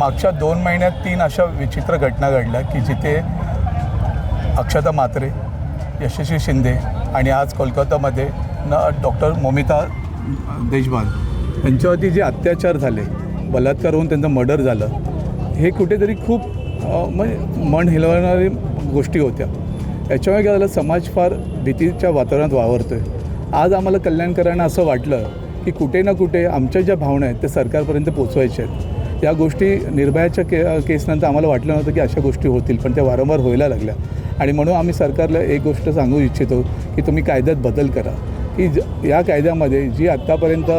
मागच्या दोन महिन्यात तीन अशा विचित्र घटना घडल्या की जिथे अक्षता मात्रे यशस्वी शिंदे आणि आज कोलकातामध्ये न डॉक्टर मोमिता देशवाल यांच्यावरती जे अत्याचार झाले बलात्कार होऊन त्यांचं मर्डर झालं हे कुठेतरी खूप म्हणजे मन हिलवणारी गोष्टी होत्या. याच्यामुळे काय झालं समाज फार भीतीच्या वातावरणात वावरतो आहे आज आम्हाला कल्याणकरांना असं वाटलं की कुठे ना कुठे आमच्या ज्या भावना आहेत त्या सरकारपर्यंत पोचवायच्या आहेत. या गोष्टी निर्भयाच्या के केसनंतर आम्हाला वाटलं नव्हतं की अशा गोष्टी होतील पण त्या वारंवार व्हायला लागल्या. आणि म्हणून आम्ही सरकारला एक गोष्ट सांगू इच्छितो की तुम्ही कायद्यात बदल करा. की ज या कायद्यामध्ये जी आत्तापर्यंत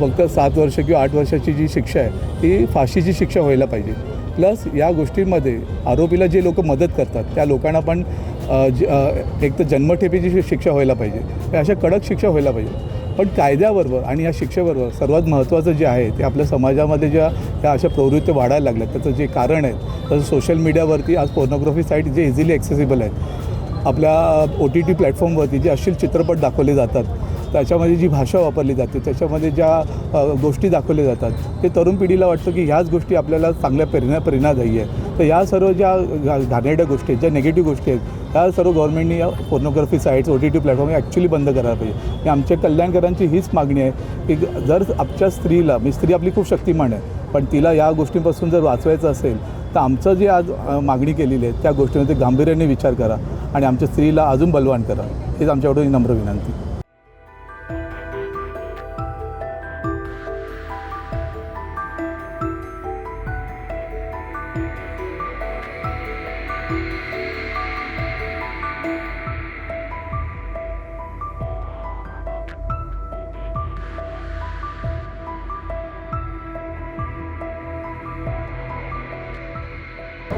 फक्त सात वर्ष किंवा आठ वर्षाची जी शिक्षा आहे ती फाशीची शिक्षा व्हायला पाहिजे. प्लस या गोष्टींमध्ये आरोपीला जे लोक मदत करतात त्या लोकांना पण ज एक तर जन्मठेपीची शिक्षा व्हायला पाहिजे. अशा कडक शिक्षा व्हायला पाहिजे. पण कायद्याबरोबर आणि या शिक्षेबरोबर सर्वात महत्त्वाचं जे आहे ते आपल्या समाजामध्ये ज्या ह्या अशा प्रवृत्ती वाढायला लागल्या त्याचं जे कारण आहे तसं सोशल मीडियावरती आज पोर्नोग्राफी साईट जे इझिली ॲक्सेसिबल आहेत. आपल्या ओ टी टी प्लॅटफॉर्मवरती जे अश्लील चित्रपट दाखवले जातात त्याच्यामध्ये जी भाषा वापरली जाते त्याच्यामध्ये ज्या गोष्टी दाखवल्या जातात ते तरुण पिढीला वाटतं की ह्याच गोष्टी आपल्याला चांगल्या प्रेरणा प्रेरणादायी आहे. तर या सर्व ज्या घा- घाणेरड्या गोष्टी आहेत ज्या निगेटिव्ह गोष्टी आहेत त्या सर्व गव्हर्नमेंटनी या pornography sites O T T platform actually बंद करायला पाहिजे. आणि आमच्या कल्याणकरांची हीच मागणी आहे की जर आमच्या स्त्रीला मी स्त्री आपली खूप शक्तिमान आहे पण तिला या गोष्टींपासून जर वाचवायचं असेल तर आमचं जे आज मागणी केलेली आहे त्या गोष्टीमध्ये गांभीर्याने विचार करा आणि आमच्या स्त्रीला अजून बलवान करा. हीच आमच्याकडून नम्र विनंती.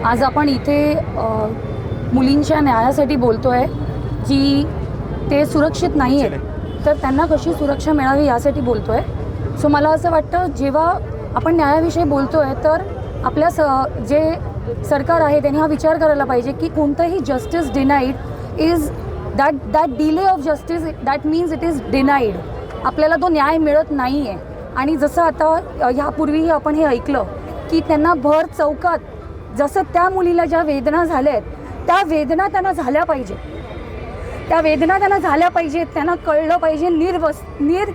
आज आपण इथे मुलींच्या न्यायासाठी बोलतो आहे की ते सुरक्षित नाही. आहेत तर त्यांना कशी सुरक्षा मिळावी यासाठी बोलतो आहे सो मला असं वाटतं जेव्हा आपण न्यायाविषयी बोलतो आहे तर आपल्या स जे सरकार आहे त्यांनी हा विचार करायला पाहिजे की कोणतंही justice denied is that that delay of justice that means it is denied आपल्याला तो न्याय मिळत नाही आहे आणि जसं आता ह्यापूर्वीही आपण हे ऐकलं की त्यांना भर चौकात जसं त्या मुलीला ज्या वेदना झाल्या आहेत त्या वेदना त्यांना झाल्या पाहिजे. त्या वेदना त्यांना झाल्या पाहिजेत त्यांना कळलं पाहिजे निर्वस् निर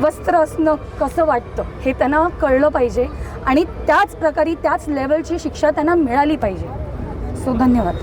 वस्त्र असणं कसं वाटतं हे त्यांना कळलं पाहिजे आणि त्याच प्रकारे त्याच लेवलची शिक्षा त्यांना मिळाली पाहिजे. सो धन्यवाद.